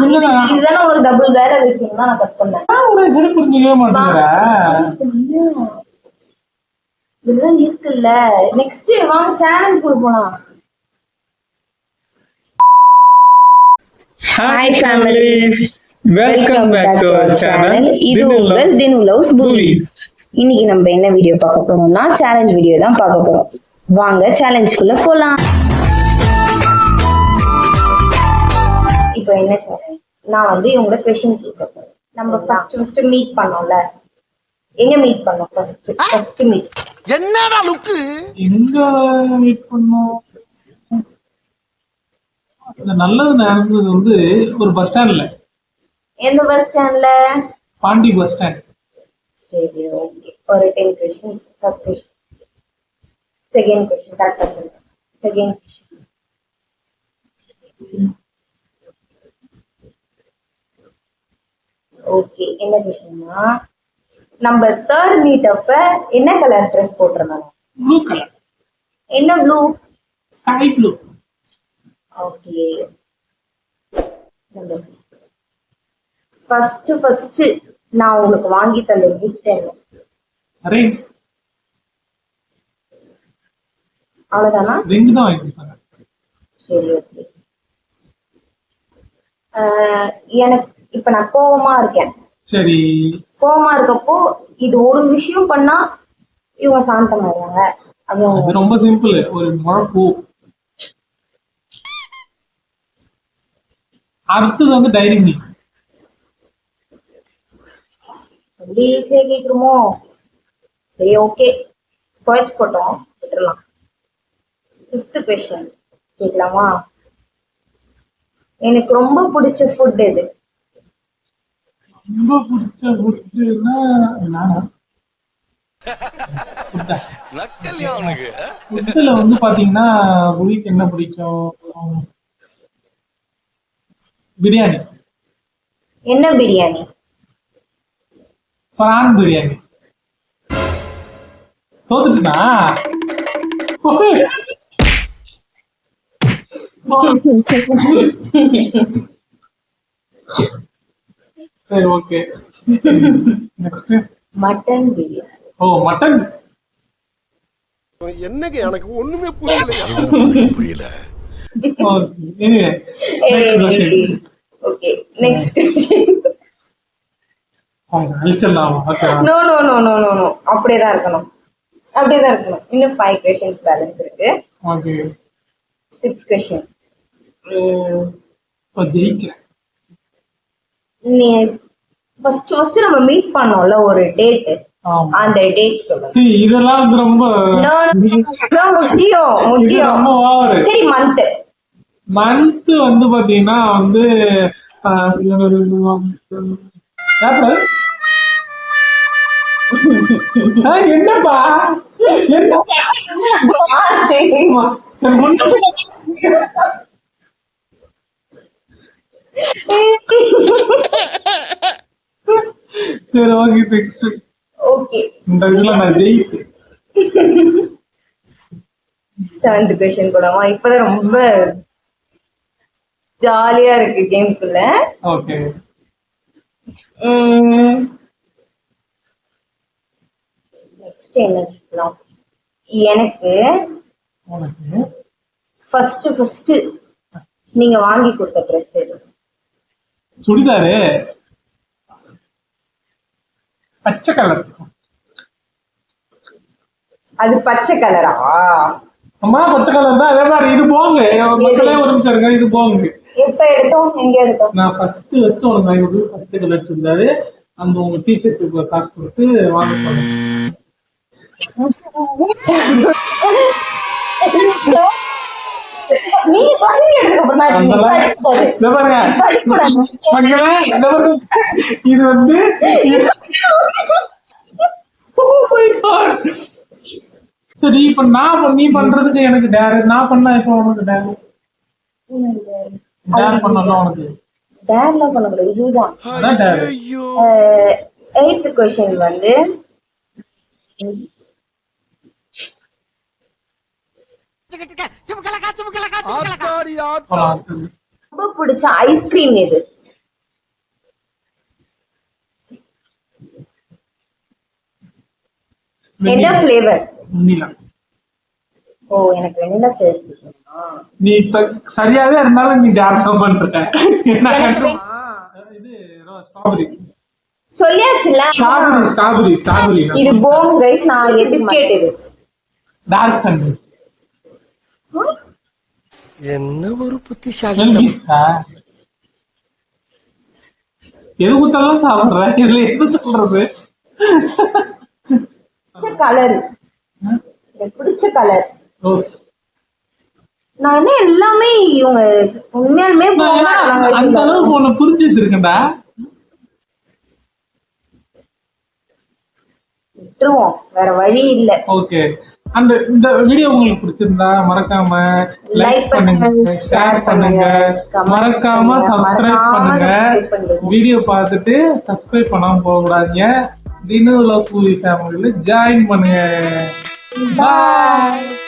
இதுதானே உங்களுக்கு டபுள் வேலை வைக்கணும் தான் நான் கட் பண்ணேன். நான் உனக்கு சரி புரிஞ்சுக்கவே மாட்டேங்கிற? இதெல்லாம் இருக்குல்ல. நெக்ஸ்ட் வாங்க சேலஞ்ச் கொடுப்போம் hi families welcome back to our channel இது உங்கள் தினு லவ்ஸ் பூவி இன்னைக்கு நம்ம என்ன வீடியோ பார்க்க போறோம்னா சேலஞ்ச் வீடியோ தான் பார்க்க போறோம். வாங்க சேலஞ்சுக்குள்ள போலாம். இப்போ என்ன சேலஞ்ச் நான் வந்து இவங்கள கொஷின் கேட்க போறேன் நம்ம ஃபர்ஸ்ட் ஃபர்ஸ்ட் மீட் பண்ணோம்ல. எங்க மீட் பண்ணோம் ஃபர்ஸ்ட் ஃபர்ஸ்ட் மீட் என்னடா லுக்கு எங்க மீட் பண்ணோம்? நல்லது நடந்தது வந்து ஒரு பஸ் ஸ்டாண்ட்ல எந்த பஸ் ஸ்டாண்ட்ல பாண்டி பஸ் ஸ்டாண்ட் சரி ஓகே ஒரு ten questions first question second question கரெக்டாக சொல்லுங்க செகண்ட் கொஷின் ஓகே என்ன கொஷின்னா நம்ம தேர்ட் மீட் அப்ப என்ன கலர் ட்ரெஸ் போட்டிருந்தாங்க? ப்ளூ கலர் என்ன blue sky blue okay first first நான் உங்களுக்கு வாங்கி தந்த கிஃப்ட் என்ன? ரிங் அவ்வளவுதானா? ரிங் தான் வாங்கி சரி ஓகே எனக்கு இப்ப நான் கோவமா இருக்கேன். சரி. கோவமா இருக்கப்போ இது ஒரு விஷயம் பண்ணா இவங்க சாந்தமாயிடுவாங்க. அது ரொம்ப சிம்பிள் ஒரு முழப்பூ அடுத்தது வந்து டைரி மில்க் ஈஸியா கேக்குறோமோ சரி ஓகே குறைச்சு போட்டோம். விட்டுறலாம். ஃபிஃப்த் கொஸ்டின் கேட்கலாமா? எனக்கு ரொம்ப பிடிச்ச ஃபுட் எது? ரொம்ப பிடிச்ச ஃபுட்டுன்னா நானா? ஃபுட்டில் வந்து பார்த்தீங்கன்னா புவிக்கு என்ன பிடிக்கும்? பிரியாணி. என்ன பிரியாணி? பிரான் பிரியாணி. தோத்துட்டுனா சரி okay next mutton biryani oh mutton என்னங்க எனக்கு ஒண்ணுமே புரியல. Question okay next question அழிச்சிடலாம் okay no no no no no no அப்படியே தான் இருக்கணும் அப்படியே தான் இருக்கணும். இன்னும் ஃபைவ் கொஷின்ஸ் பேலன்ஸ் இருக்கு. ஓகே சிக்ஸ் கொஷின் இப்போ ஜெயிக்கிறேன். நீ ஃபர்ஸ்ட் ஃபர்ஸ்ட் நம்ம மீட் பண்ணோம்ல ஒரு டேட் ஆமா. அந்த டேட் சொல்லுங்க. இதெல்லாம் ரொம்ப No, no, no, முக்கியம் முக்கியம். சரி மந்த் மந்த் வந்து பாத்தீங்கன்னா வந்து என்னப்பா? என்னப்பா சரி, ஓகே நெக்ஸ்ட் ஓகே இந்த இதுல நான் ஜெயிச்சேன் செவன்த் கொஷின் போலாமா இப்பதான் ரொம்ப ஜாலியா இருக்கு கேம்குள்ள ஓகே நெக்ஸ்ட் என்ன கேட்கலாம்? எனக்கு ஃபர்ஸ்ட் ஃபர்ஸ்ட் நீங்க வாங்கி கொடுத்த ட்ரெஸ் எது? சுடிதாரு. பச்சை கலர். அது பச்சை கலரா? அம்மா பச்சை கலர் தான். அதே மாதிரி இது போங்க. மக்களே ஒரு நிமிஷம் இருங்க. இது போங்க. எப்ப எடுத்தோம்? எங்க எடுத்தோம்? நான் ஃபர்ஸ்ட் ஃபர்ஸ்ட் உனக்கு வாங்கி கொடுத்து பச்சை கலர் இருந்தாரு அந்த உங்க டீச்சருக்கு காசு கொடுத்து வாங்க போனேன் நீங்க கொஸ்டின் அப்புறம் தான் படிக்கூடாது. இதை வந்து Oh. சரி இப்ப நான் நீ பண்றதுக்கு எனக்கு டேர் நான் பண்ணா இப்ப உனக்கு டேர் டேர் பண்ணல உனக்கு? டேர்லாம் பண்ணக்கூடாது இதுதான். அதான் டேர் ஐயோ. எயித்து கொஸ்டின் வந்து ரொம்ப பிடிச்ச ஐஸ்கிரீம் எது? ஓ எனக்கு வெண்ணிலா நீ இப்ப சரியாவே இருந்தாலும் நீ டேரக்டா பண்ற இது ஸ்ட்ராபெரி இது போன்ஸ் கைஸ் நான் பிஸ்கட் இது. என்ன ஒரு புத்திசாலி எது குத்தாலும் சாப்பிடுற இதுல எது சொல்றது? பிடிச்ச கலர் பிடிச்ச கலர் நான் என்ன எல்லாமே இவங்க உண்மையாலுமே அந்த. அளவுக்கு உன்னை புரிஞ்சு வச்சிருக்கேன்டா. விட்டுருவோம். வேற வழி இல்ல. ஓகே. அந்த இந்த வீடியோ உங்களுக்கு பிடிச்சிருந்தா மறக்காம லைக் பண்ணுங்க ஷேர் பண்ணுங்க மறக்காம சப்ஸ்கிரைப் பண்ணுங்க. வீடியோ பார்த்துட்டு சப்ஸ்கிரைப் பண்ணாம போக கூடாதீங்க தினு லவ் ஃபேமிலியில ஜாயின் பண்ணுங்க. பாய்